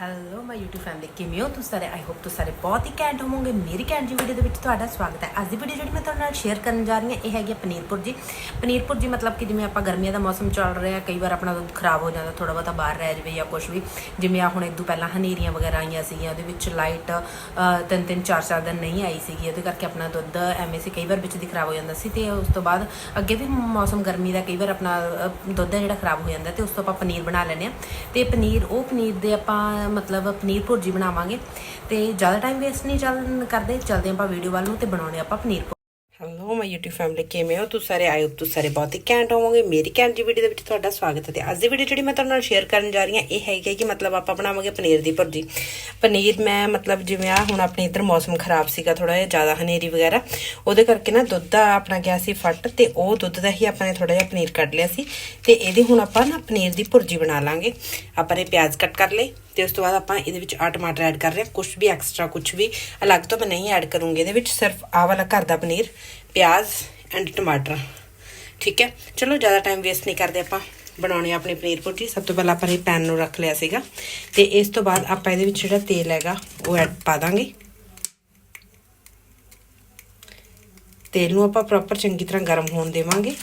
Hello my YouTube family ਕਿਵੇਂ ਹੋ ਤੁਸੀਂ ਸਾਰੇ? ਆਈ ਹੋਪ ਤੁਸੀਂ ਸਾਰੇ ਬਹੁਤ ਹੀ ਘੈਂਟ ਹੋਵੋਗੇ। ਮੇਰੀ ਘੈਂਟ ਜੀ ਵੀਡੀਓ ਦੇ ਵਿੱਚ ਤੁਹਾਡਾ ਸਵਾਗਤ ਹੈ। ਅੱਜ ਦੀ ਵੀਡੀਓ ਜਿਹੜੀ ਮੈਂ ਤੁਹਾਡੇ ਨਾਲ ਸ਼ੇਅਰ ਕਰਨ ਜਾ ਰਹੀ ਹਾਂ, ਇਹ ਹੈਗੀ ਹੈ ਪਨੀਰਪੁਰ ਜੀ। ਪਨੀਰ ਭੁਰਜੀ ਮਤਲਬ ਕਿ ਜਿਵੇਂ ਆਪਾਂ ਗਰਮੀਆਂ ਦਾ ਮੌਸਮ ਚੱਲ ਰਿਹਾ, ਕਈ ਵਾਰ ਆਪਣਾ ਦੁੱਧ ਖਰਾਬ ਹੋ ਜਾਂਦਾ ਥੋੜਾ ਬਹੁਤਾ ਬਾਹਰ ਰਹਿ ਜਾਵੇ ਜਾਂ ਕੁਝ ਵੀ। ਜਿਵੇਂ ਆ ਹੁਣ ਇਦੋਂ ਪਹਿਲਾਂ ਹਨੇਰੀਆਂ ਵਗੈਰਾ ਆਈਆਂ ਸੀਗੀਆਂ, ਉਹਦੇ ਵਿੱਚ ਲਾਈਟ ਤਿੰਨ ਤਿੰਨ, ਚਾਰ ਚਾਰ ਦਿਨ ਨਹੀਂ ਆਈ ਸੀਗੀ। ਉਹਦੇ ਕਰਕੇ ਆਪਣਾ ਦੁੱਧ ਐਵੇਂ ਸੀ, ਕਈ ਵਾਰ ਵਿੱਚ ਦੀ ਖਰਾਬ ਹੋ ਜਾਂਦਾ ਸੀ ਤੇ ਉਸ ਤੋਂ ਬਾਅਦ ਅੱਗੇ ਵੀ ਮੌਸਮ ਗਰਮੀ ਦਾ ਕਈ ਵਾਰ ਆਪਣਾ ਦੁੱਧ ਜਿਹੜਾ ਖਰਾਬ ਹੋ ਜਾਂਦਾ ਤੇ ਉਸ ਤੋਂ ਆਪਾਂ ਪਨੀਰ ਬਣਾ ਲੈਂਦੇ ਆ ਤੇ ਪਨੀਰ, ਉਹ ਪਨੀਰ ਦੇ ਆਪਾਂ ਮਤਲਬ ਪਨੀਰ ਭੁਰਜੀ ਬਣਾਵਾਂਗੇ। ਤੇ ਜ਼ਿਆਦਾ ਟਾਈਮ ਵੇਸਟ ਨਹੀਂ ਚੱਲ ਕਰਦੇ, ਚਲਦੇ ਆਪਾਂ ਵੀਡੀਓ ਵੱਲ ਨੂੰ ਤੇ ਬਣਾਉਣੇ ਆਪਾਂ paneer hello my YouTube family ਕਿਵੇਂ ਹੋ? ਤੁਸੀਂ ਸਾਰੇ ਆਇਓ ਹੋ, ਤੁਸੀਂ ਸਾਰੇ ਬਹੁਤ ਹੀ ਘੈਂਟ ਹੋਵੋਗੇ। ਮੇਰੀ ਘੈਂਟ ਦੀ ਵੀਡੀਓ ਦੇ ਵਿੱਚ ਤੁਹਾਡਾ ਸਵਾਗਤ ਹੈ ਤੇ ਅੱਜ ਦੀ ਵੀਡੀਓ ਜਿਹੜੀ ਮੈਂ ਤੁਹਾਡੇ ਨਾਲ ਸ਼ੇਅਰ ਕਰਨ ਜਾ ਰਹੀ ਹਾਂ, ਇਹ ਹੈਗੀ ਹੈ ਕਿ ਮਤਲਬ ਆਪਾਂ ਬਣਾਵਾਂਗੇ ਪਨੀਰ ਦੀ ਭੁਰਜੀ। ਪਨੀਰ ਮੈਂ ਮਤਲਬ ਜਿਵੇਂ ਆ, ਹੁਣ ਆਪਣੇ ਇੱਧਰ ਮੌਸਮ ਖਰਾਬ ਸੀਗਾ ਥੋੜਾ ਜਿਹਾ ਜ਼ਿਆਦਾ ਹਨੇਰੀ ਵਗੈਰਾ, ਉਹਦੇ ਕਰਕੇ ਨਾ ਦੁੱਧ ਦਾ ਆਪਣਾ ਗਿਆ ਸੀ ਫੱਟ ਤੇ ਉਹ ਦੁੱਧ ਦਾ ਹੀ ਆਪਾਂ ਨੇ ਥੋੜਾ ਜਿਹਾ ਪਨੀਰ ਕੱਢ ਲਿਆ ਸੀ। ਤੇ ਇਹਦੀ ਹੁਣ ਆਪਾਂ ਨਾ ਪਨੀਰ ਦੀ ਭੁਰਜੀ ਬਣਾ ਲਾਂਗੇ। ਆਪਾਂ ਨੇ ਪਿਆਜ਼ ਕੱਟ ਕਰ ਲਏ ਤੇ ਉਸ ਤੋਂ ਬਾਅਦ ਆਪਾਂ ਇਹਦੇ ਵਿੱਚ ਆ ਟਮਾਟਰ ਐਡ ਕਰ ਰਹੇ ਹਾਂ। ਕੁਝ ਵੀ ਐਕਸਟਰਾ ਕੁਝ ਵੀ ਅਲੱਗ ਤੋਂ ਮੈਂ ਨਹੀਂ ਐਡ ਕਰੂੰਗੀ। ਇਹਦੇ ਵਿੱਚ ਸਿਰਫ ਆ ਵਾਲਾ ਘਰ ਦਾ ਪਨੀਰ, ਪਿਆਜ਼ ਐਂਡ ਟਮਾਟਰ। ਠੀਕ ਹੈ? ਚਲੋ, ਜ਼ਿਆਦਾ ਟਾਈਮ ਵੇਸਟ ਨਹੀਂ ਕਰਦੇ ਆਪਾਂ। ਬਣਾਉਣੇ ਆਪਣੀ ਪਨੀਰ ਭੁਰਜੀ ਸਭ ਤੋਂ ਪਹਿਲਾਂ ਆਪਾਂ ਇਹ ਪੈਨ ਨੂੰ ਰੱਖ ਲਿਆ ਸੀਗਾ। ਤੇ ਇਸ ਤੋਂ ਬਾਅਦ ਆਪਾਂ ਇਹਦੇ ਵਿੱਚ ਜਿਹੜਾ ਤੇਲ ਹੈਗਾ, ਉਹ ਐਡ ਪਾ ਦਾਂਗੇ। ਤੇਲ ਨੂੰ ਆਪਾਂ ਪ੍ਰੋਪਰ ਚੰਗੀ ਤਰ੍ਹਾਂ ਗਰਮ ਹੋਣ ਦੇਵਾਂਗੇ।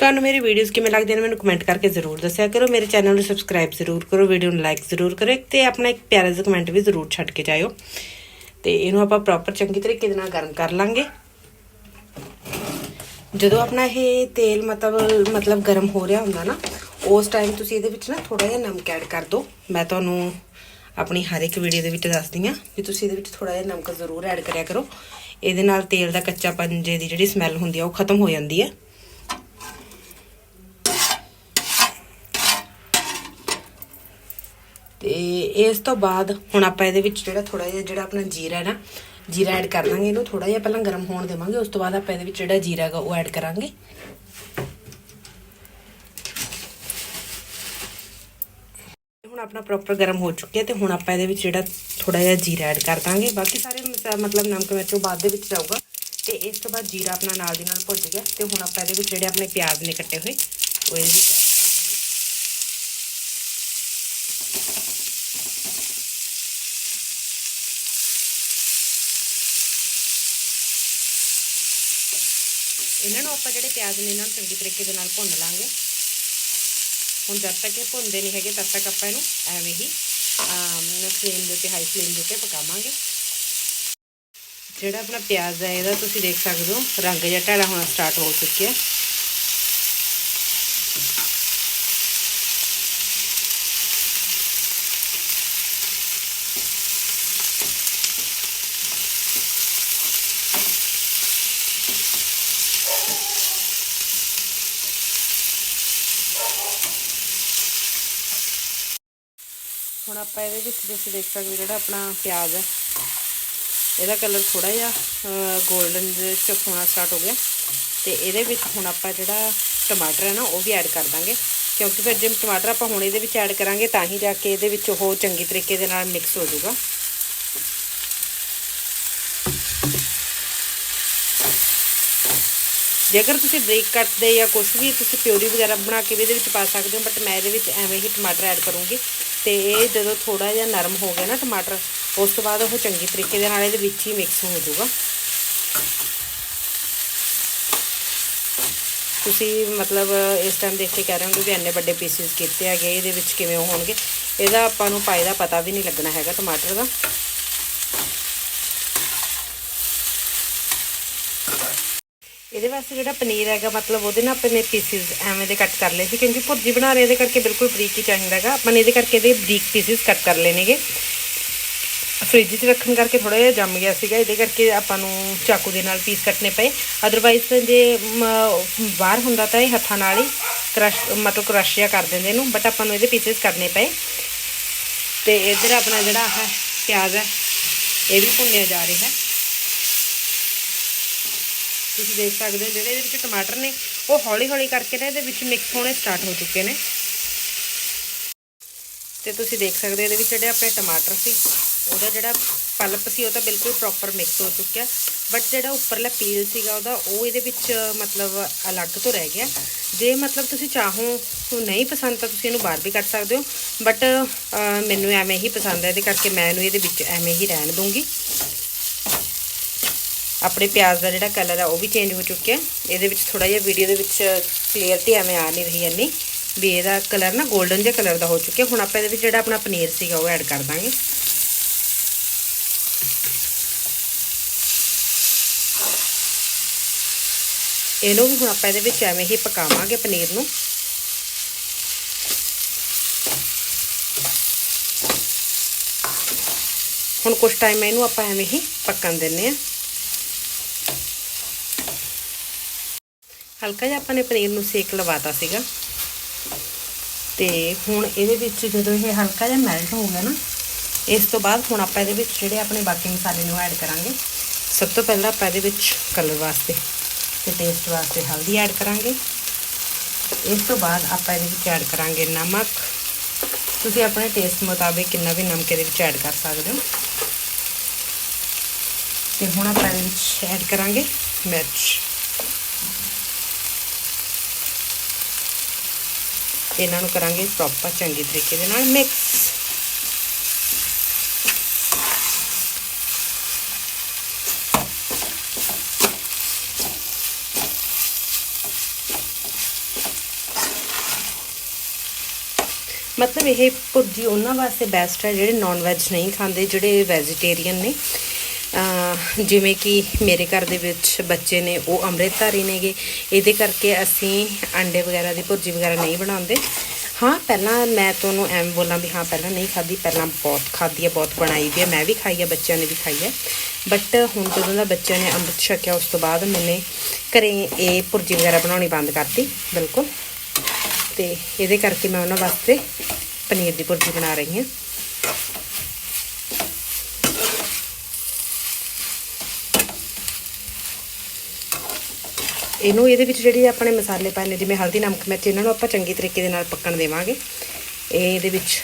ਤੁਹਾਨੂੰ ਮੇਰੀ ਵੀਡੀਓਜ਼ ਕਿਵੇਂ ਲੱਗਦੀਆਂ ਨੇ ਮੈਨੂੰ ਕਮੈਂਟ ਕਰਕੇ ਜ਼ਰੂਰ ਦੱਸਿਆ ਕਰੋ। ਮੇਰੇ ਚੈਨਲ ਨੂੰ ਸਬਸਕ੍ਰਾਈਬ ਜ਼ਰੂਰ ਕਰੋ ਵੀਡੀਓ ਨੂੰ ਲਾਈਕ ਜ਼ਰੂਰ ਕਰੋ, ਤੇ ਆਪਣਾ ਇੱਕ ਪਿਆਰਾ ਜਿਹਾ ਕਮੈਂਟ ਵੀ ਜ਼ਰੂਰ ਛੱਡ ਕੇ ਜਾਇਓ। ਤੇ ਇਹਨੂੰ ਆਪਾਂ ਪ੍ਰੋਪਰ ਚੰਗੀ ਤਰੀਕੇ ਦੇ ਨਾਲ ਗਰਮ ਕਰ ਲਾਂਗੇ। ਜਦੋਂ ਆਪਣਾ ਇਹ ਤੇਲ ਮਤਲਬ ਮਤਲਬ ਗਰਮ ਹੋ ਰਿਹਾ ਹੁੰਦਾ ਨਾ, ਉਸ ਟਾਈਮ ਤੁਸੀਂ ਇਹਦੇ ਵਿੱਚ ਨਾ ਥੋੜਾ ਜਿਹਾ ਨਮਕ ਐਡ ਕਰ ਦਿਓ। ਮੈਂ ਤੁਹਾਨੂੰ ਆਪਣੀ ਹਰ ਇੱਕ ਵੀਡੀਓ ਦੇ ਵਿੱਚ ਦੱਸਦੀ ਆ ਵੀ ਤੁਸੀਂ ਇਹਦੇ ਵਿੱਚ ਥੋੜਾ ਜਿਹਾ ਨਮਕ ਜ਼ਰੂਰ ਐਡ ਕਰਿਆ ਕਰੋ। ਇਹਦੇ ਨਾਲ ਤੇਲ ਦਾ ਕੱਚਾ ਪੰਜੇ ਦੀ ਜਿਹੜੀ ਸਮੈਲ ਹੁੰਦੀ ਆ, ਉਹ ਖਤਮ ਹੋ ਜਾਂਦੀ ਹੈ। ਤੇ ਇਸ ਤੋਂ ਬਾਅਦ ਹੁਣ ਆਪਾਂ ਇਹਦੇ ਵਿੱਚ ਜਿਹੜਾ ਥੋੜਾ ਜਿਹਾ, ਜਿਹੜਾ ਆਪਣਾ ਜੀਰਾ ਹੈ ਨਾ, ਜੀਰਾ ਐਡ ਕਰ ਦਾਂਗੇ। ਇਹਨੂੰ ਥੋੜਾ ਜਿਹਾ ਪਹਿਲਾਂ ਗਰਮ ਹੋਣ ਦੇਵਾਂਗੇ। ਉਸ ਤੋਂ ਬਾਅਦ ਆਪਾਂ ਇਹਦੇ ਵਿੱਚ ਜਿਹੜਾ ਜੀਰਾ ਹੈਗਾ, ਉਹ ਐਡ ਕਰਾਂਗੇ। ਹੁਣ ਆਪਣਾ ਪ੍ਰੋਪਰ ਗਰਮ ਹੋ ਚੁੱਕਿਆ ਤੇ ਹੁਣ ਆਪਾਂ ਇਹਦੇ ਵਿੱਚ ਜਿਹੜਾ ਥੋੜਾ ਜਿਹਾ ਜੀਰਾ ਐਡ ਕਰ ਦਾਂਗੇ। ਬਾਕੀ ਸਾਰੇ ਮਸਾ- ਮਤਲਬ ਨਮਕ, ਮਿਰਚ ਉਹ ਬਾਅਦ ਦੇ ਵਿੱਚ ਜਾਊਗਾ। ਤੇ ਇਸ ਤੋਂ ਬਾਅਦ ਜੀਰਾ ਆਪਣਾ ਨਾਲ ਦੀ ਨਾਲ ਭੁੱਜ ਗਿਆ। ਤੇ ਹੁਣ ਆਪਾਂ ਇਹਦੇ ਵਿੱਚ ਜਿਹੜੇ ਆਪਣੇ ਪਿਆਜ਼ ਨੇ ਕੱਟੇ ਹੋਏ, ਉਹ ਇਹਦੇ ਵਿੱਚ ਇਹਨਾਂ ਨੂੰ ਆਪਾਂ ਜਿਹੜੇ ਪਿਆਜ਼ ਨੇ ਇਹਨਾਂ ਨੂੰ ਚੰਗੀ ਤਰੀਕੇ ਦੇ ਨਾਲ ਭੁੰਨ ਲਾਂਗੇ। ਹੁਣ ਜਦ ਤੱਕ ਇਹ ਭੁੰਨਦੇ ਨਹੀਂ ਹੈਗੇ, ਤਦ ਤੱਕ ਆਪਾਂ ਇਹਨੂੰ ਐਵੇਂ ਹੀ ਫਲੇਮ ਦੇ ਉੱਤੇ ਹਾਈ ਫਲੇਮ ਦੇ ਉੱਤੇ ਪਕਾਵਾਂਗੇ। ਜਿਹੜਾ ਆਪਣਾ ਪਿਆਜ਼ ਹੈ, ਇਹਦਾ ਤੁਸੀਂ ਦੇਖ ਸਕਦੇ ਹੋ, ਰੰਗ ਜਿਹਾ ਢਾਲਾ ਹੋਣਾ ਸਟਾਰਟ ਹੋ ਚੁੱਕਿਆ। ਹੁਣ ਆਪਾਂ ਇਹਦੇ ਵਿੱਚ ਤੁਸੀਂ ਦੇਖ ਸਕਦੇ ਹੋ ਜਿਹੜਾ ਆਪਣਾ ਪਿਆਜ਼ ਹੈ। ਇਹਦਾ ਕਲਰ ਥੋੜਾ ਜਿਹਾ 골ਡਨ ਚ ਹੋਣਾ ਸਟਾਰਟ ਹੋ ਗਿਆ। ਤੇ ਇਹਦੇ ਵਿੱਚ ਹੁਣ ਆਪਾਂ ਜਿਹੜਾ ਟਮਾਟਰ ਹੈ ਨਾ, ਉਹ ਵੀ ਐਡ ਕਰ ਦਾਂਗੇ। ਕਿਉਂਕਿ ਫਿਰ ਜੇ ਟਮਾਟਰ ਆਪਾਂ ਹੁਣ ਇਹਦੇ ਵਿੱਚ ਐਡ ਕਰਾਂਗੇ, ਤਾਂ ਹੀ ਜਾ ਕੇ ਇਹਦੇ ਵਿੱਚ ਉਹ ਚੰਗੀ ਤਰੀਕੇ ਦੇ ਨਾਲ ਮਿਕਸ ਹੋ ਜਾਊਗਾ। ਜੇਕਰ ਤੁਸੀਂ ਬਰੀਕ ਕੱਟਦੇ ਜਾਂ ਕੁਝ ਵੀ ਤੁਸੀਂ ਪਿਓਰੀ ਵਗੈਰਾ ਬਣਾ ਕੇ ਵੀ ਇਹਦੇ ਵਿੱਚ ਪਾ ਸਕਦੇ ਹੋ ਬਟ ਮੈਂ ਇਹਦੇ ਵਿੱਚ ਐਵੇਂ ਹੀ ਟਮਾਟਰ ਐਡ ਕਰੂੰਗੀ। ਤੇ ਇਹ ਜਦੋਂ ਥੋੜਾ ਜਿਹਾ ਨਰਮ ਹੋ ਗਿਆ ਨਾ ਟਮਾਟਰ, ਉਸ ਤੋਂ ਬਾਅਦ ਉਹ ਚੰਗੀ ਤਰੀਕੇ ਦੇ ਨਾਲ ਇਹਦੇ ਵਿੱਚ ਹੀ ਮਿਕਸ ਹੋ ਜਾਊਗਾ। ਤੁਸੀਂ ਮਤਲਬ ਇਸ ਟਾਈਮ ਦੇਖ ਕੇ ਕਹਿ ਰਹੇ ਹੋਗੇ ਵੀ ਇੰਨੇ ਵੱਡੇ ਪੀਸਿਸ ਕੀਤੇ ਹੈਗੇ, ਇਹਦੇ ਵਿੱਚ ਕਿਵੇਂ ਹੋਣਗੇ। ਇਹਦਾ ਆਪਾਂ ਨੂੰ ਪਾਈ ਦਾ ਪਤਾ ਵੀ ਨਹੀਂ ਲੱਗਣਾ ਹੈਗਾ ਟਮਾਟਰ ਦਾ। ਇਹਦੇ ਵਾਸਤੇ ਜਿਹੜਾ ਪਨੀਰ ਹੈਗਾ, ਮਤਲਬ ਉਹਦੇ ਨਾਲ ਨੇ ਪੀਸਿਸ ਐਵੇਂ ਦੇ ਕੱਟ ਕਰ ਲਏ ਸੀ, ਕਿਉਂਕਿ ਭੁਰਜੀ ਬਣਾ ਰਹੇ ਇਹਦੇ ਕਰਕੇ ਬਿਲਕੁਲ ਬਰੀਕ ਹੀ ਚਾਹੀਦਾ ਹੈਗਾ। ਆਪਾਂ ਨੇ ਇਹਦੇ ਕਰਕੇ ਇਹਦੇ ਬਰੀਕ ਪੀਸਿਸ ਕੱਟ ਕਰ ਲੈਣੇਗੇ ਨੇਗੇ। ਫ੍ਰਿਜ 'ਚ ਰੱਖਣ ਕਰਕੇ ਥੋੜਾ ਜਿਹਾ ਜੰਮ ਗਿਆ ਸੀਗਾ, ਇਹਦੇ ਕਰਕੇ ਆਪਾਂ ਨੂੰ ਚਾਕੂ ਦੇ ਨਾਲ ਪੀਸ ਕੱਟਨੇ ਪਏ। ਅਦਰਵਾਈਜ਼ ਜੇ ਬਾਹਰ ਹੁੰਦਾ ਤਾਂ ਇਹ ਹੱਥਾਂ ਨਾਲ ਹੀ ਕ੍ਰਸ਼ ਮਤਲਬ ਕ੍ਰਸ਼ ਜਿਹਾ ਕਰ ਦਿੰਦੇ ਇਹਨੂੰ ਬਟ ਆਪਾਂ ਨੂੰ ਇਹਦੇ ਪੀਸਿਸ ਕਰਨੇ ਪਏ। ਤੇ ਇਧਰ ਆਪਣਾ ਜਿਹੜਾ ਹੈ ਪਿਆਜ਼ ਹੈ, ਇਹ ਵੀ ਭੁੰਨਿਆ ਜਾ ਰਿਹਾ ਹੈ। ਤੁਸੀਂ ਦੇਖ ਸਕਦੇ ਹੋ ਜਿਹੜੇ ਇਹਦੇ ਵਿੱਚ ਟਮਾਟਰ ਨੇ, ਉਹ ਹੌਲੀ ਹੌਲੀ ਕਰਕੇ ਨਾ ਇਹਦੇ ਵਿੱਚ ਮਿਕਸ ਹੋਣੇ ਸਟਾਰਟ ਹੋ ਚੁੱਕੇ ਨੇ। ਤੇ ਤੁਸੀਂ ਦੇਖ ਸਕਦੇ ਹੋ ਇਹਦੇ ਵਿੱਚ ਜਿਹੜੇ ਆਪਣੇ ਟਮਾਟਰ ਸੀ, ਉਹਦਾ ਜਿਹੜਾ ਪਲਪ ਸੀ, ਉਹ ਤਾਂ ਬਿਲਕੁਲ ਪ੍ਰੋਪਰ ਮਿਕਸ ਹੋ ਚੁੱਕਿਆ। ਬਟ ਜਿਹੜਾ ਉੱਪਰਲਾ ਪੀਲ ਸੀਗਾ ਉਹਦਾ, ਉਹ ਇਹਦੇ ਵਿੱਚ ਮਤਲਬ ਅਲੱਗ ਤੋਂ ਰਹਿ ਗਿਆ। ਜੇ ਮਤਲਬ ਤੁਸੀਂ ਚਾਹੋ ਨਹੀਂ ਪਸੰਦ, ਤਾਂ ਤੁਸੀਂ ਇਹਨੂੰ ਬਾਹਰ ਵੀ ਕੱਢ ਸਕਦੇ ਹੋ। ਬਟ ਮੈਨੂੰ ਐਵੇਂ ਹੀ ਪਸੰਦ ਹੈ, ਇਹਦੇ ਕਰਕੇ ਮੈਂ ਇਹਨੂੰ ਇਹਦੇ ਵਿੱਚ ਐਵੇਂ ਹੀ ਰਹਿਣ ਦੂੰਗੀ ਆਪਣੇ ਪਿਆਜ਼ ਦਾ ਜਿਹੜਾ ਕਲਰ ਆ, ਉਹ ਵੀ ਚੇਂਜ ਹੋ ਚੁੱਕਿਆ। ਇਹਦੇ ਵਿੱਚ ਥੋੜਾ ਜਿਹਾ ਵੀਡੀਓ ਦੇ ਵਿੱਚ ਕਲੀਅਰਟੀ ਐਵੇਂ ਆ ਨਹੀਂ ਰਹੀ ਇੰਨੀ, ਵੀ ਇਹਦਾ ਕਲਰ ਨਾ 골ਡਨ ਜਿਹਾ ਕਲਰ ਦਾ ਹੋ ਚੁੱਕਿਆ। ਹੁਣ ਆਪਾਂ ਇਹਦੇ ਵਿੱਚ ਜਿਹੜਾ ਆਪਣਾ ਪਨੀਰ ਸੀਗਾ, ਉਹ ਐਡ ਕਰ ਦਾਂਗੇ। ਇਹਨੂੰ ਵੀ ਹੁਣ ਆਪਾਂ ਇਹਦੇ ਵਿੱਚ ਐਵੇਂ ਹੀ ਪਕਾਵਾਂਗੇ ਪਨੀਰ ਨੂੰ। ਹੁਣ ਕੁਝ ਟਾਈਮ ਇਹਨੂੰ ਆਪਾਂ ਐਵੇਂ ਹੀ ਪੱਕਣ ਦਿੰਨੇ ਆ ਹਲਕਾ ਜਿਹਾ ਆਪਾਂ ਨੇ ਪਨੀਰ ਨੂੰ ਸੇਕ ਲਵਾਤਾ ਸੀਗਾ। ਤੇ ਹੁਣ ਇਹਦੇ ਵਿੱਚ ਜਦੋਂ ਇਹ ਹਲਕਾ ਜਿਹਾ ਮੈਲਟ ਹੋ ਗਿਆ ਨਾ, ਇਸ ਤੋਂ ਬਾਅਦ ਹੁਣ ਆਪਾਂ ਇਹਦੇ ਵਿੱਚ ਜਿਹੜੇ ਆਪਣੇ ਬਾਕੀ ਮਸਾਲੇ ਨੂੰ ਐਡ ਕਰਾਂਗੇ। ਸਭ ਤੋਂ ਪਹਿਲਾਂ ਆਪਾਂ ਇਹਦੇ ਵਿੱਚ ਕਲਰ ਵਾਸਤੇ ਤੇ ਟੇਸਟ ਵਾਸਤੇ ਹਲਦੀ ਐਡ ਕਰਾਂਗੇ। ਇਸ ਤੋਂ ਬਾਅਦ ਆਪਾਂ ਇਹਦੇ ਵਿੱਚ ਐਡ ਕਰਾਂਗੇ ਨਮਕ। ਤੁਸੀਂ ਆਪਣੇ ਟੇਸਟ ਮੁਤਾਬਿਕ ਕਿੰਨਾ ਵੀ ਨਮਕ ਇਹਦੇ ਵਿੱਚ ਐਡ ਕਰ ਸਕਦੇ ਹੋ। ਤੇ ਹੁਣ ਆਪਾਂ ਇਹਦੇ ਵਿੱਚ ਐਡ ਕਰਾਂਗੇ ਮਿਰਚ। ਇਹਨਾਂ ਨੂੰ ਕਰਾਂਗੇ ਪ੍ਰੋਪਰ ਚੰਗੀ ਤਰੀਕੇ ਦੇ ਨਾਲ ਮਿਕਸ ਮਤਲਬ ਇਹ ਭੁਰਜੀ ਉਹਨਾਂ ਵਾਸਤੇ ਬੈਸਟ ਹੈ ਜਿਹੜੇ ਨਾਨ ਵੈਜ ਨਹੀਂ ਖਾਂਦੇ, ਜਿਹੜੇ ਵੈਜੀਟੇਰੀਅਨ ਨੇ। ਜਿਵੇਂ ਕਿ ਮੇਰੇ ਘਰ ਦੇ ਵਿੱਚ ਬੱਚੇ ਨੇ, ਉਹ ਅੰਮ੍ਰਿਤਧਾਰੀ ਨੇਗੇ। ਇਹਦੇ ਕਰਕੇ ਅਸੀਂ ਅੰਡੇ ਵਗੈਰਾ ਦੀ ਭੁਰਜੀ ਵਗੈਰਾ ਨਹੀਂ ਬਣਾਉਂਦੇ। ਹਾਂ, ਪਹਿਲਾਂ ਮੈਂ ਤੁਹਾਨੂੰ ਐਵੇਂ ਬੋਲਾਂ ਵੀ ਹਾਂ, ਪਹਿਲਾਂ ਨਹੀਂ ਖਾਦੀ ਪਹਿਲਾਂ ਬਹੁਤ ਖਾਦੀ ਹੈ, ਬਹੁਤ ਬਣਾਈ ਵੀ ਹੈ। ਮੈਂ ਵੀ ਖਾਈ ਹੈ, ਬੱਚਿਆਂ ਨੇ ਵੀ ਖਾਈ ਹੈ। ਬਟ ਹੁਣ ਜਦੋਂ ਦਾ ਬੱਚਿਆਂ ਨੇ ਅੰਮ੍ਰਿਤ ਛਕਿਆ, ਉਸ ਤੋਂ ਬਾਅਦ ਮੈਨੇ ਘਰੇ ਇਹ ਭੁਰਜੀ ਵਗੈਰਾ ਬਣਾਉਣੀ ਬੰਦ ਕਰਤੀ, ਬਿਲਕੁਲ। ਤੇ ਇਹਦੇ ਕਰਕੇ ਮੈਂ ਉਹਨਾਂ ਵਾਸਤੇ ਪਨੀਰ ਦੀ ਭੁਰਜੀ ਬਣਾ ਰਹੀ ਹਾਂ। ਇਹਨੂੰ ਇਹਦੇ ਵਿੱਚ ਜਿਹੜੇ ਆਪਣੇ ਮਸਾਲੇ ਪਾਏ ਨੇ ਜਿਵੇਂ ਹਲਦੀ, ਨਮਕ, ਮਿਰਚ, ਇਹਨਾਂ ਨੂੰ ਆਪਾਂ ਚੰਗੀ ਤਰੀਕੇ ਦੇ ਨਾਲ ਪੱਕਣ ਦੇਵਾਂਗੇ। ਇਹ ਇਹਦੇ ਵਿੱਚ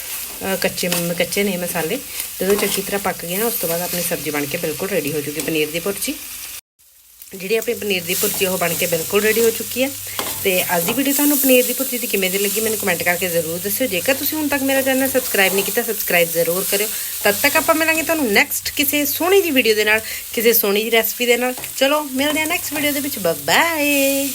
ਕੱਚੇ ਕੱਚੇ ਨੇ ਮਸਾਲੇ। ਜਦੋਂ ਚੰਗੀ ਤਰ੍ਹਾਂ ਪੱਕ ਗਏ ਨਾ ਉਸ ਤੋਂ ਬਾਅਦ ਆਪਣੀ ਸਬਜ਼ੀ ਬਣ ਕੇ ਬਿਲਕੁਲ ਰੈਡੀ ਹੋ ਜੂਗੀ, ਪਨੀਰ ਦੀ ਭੁਰਜੀ। ਜਿਹੜੀ ਆਪਣੀ ਪਨੀਰ ਦੀ ਭੁਰਜੀ, ਉਹ ਬਣ ਕੇ ਬਿਲਕੁਲ ਰੈਡੀ ਹੋ ਚੁੱਕੀ ਹੈ। ਤੇ ਅੱਜ ਦੀ ਵੀਡੀਓ ਤੁਹਾਨੂੰ ਪਨੀਰ ਦੀ ਭੁਰਜੀ ਦੀ ਕਿਵੇਂ ਦੀ ਲੱਗੀ ਮੈਨੂੰ ਕਮੈਂਟ ਕਰਕੇ ਜ਼ਰੂਰ ਦੱਸਿਓ। ਜੇਕਰ ਤੁਸੀਂ ਹੁਣ ਤੱਕ ਮੇਰਾ ਚੈਨਲ ਸਬਸਕ੍ਰਾਈਬ ਨਹੀਂ ਕੀਤਾ ਸਬਸਕ੍ਰਾਈਬ ਜ਼ਰੂਰ ਕਰਿਓ। ਤਦ ਤੱਕ ਆਪਾਂ ਮਿਲਾਂਗੇ ਤੁਹਾਨੂੰ ਨੈਕਸਟ ਕਿਸੇ ਸੋਹਣੀ ਜੀ ਵੀਡੀਓ ਦੇ ਨਾਲ, ਕਿਸੇ ਸੋਹਣੀ ਜੀ ਰੈਸਪੀ ਦੇ ਨਾਲ। ਚਲੋ, ਮਿਲਦੇ ਹਾਂ ਨੈਕਸਟ ਵੀਡੀਓ ਦੇ ਵਿੱਚ। ਬਾਏ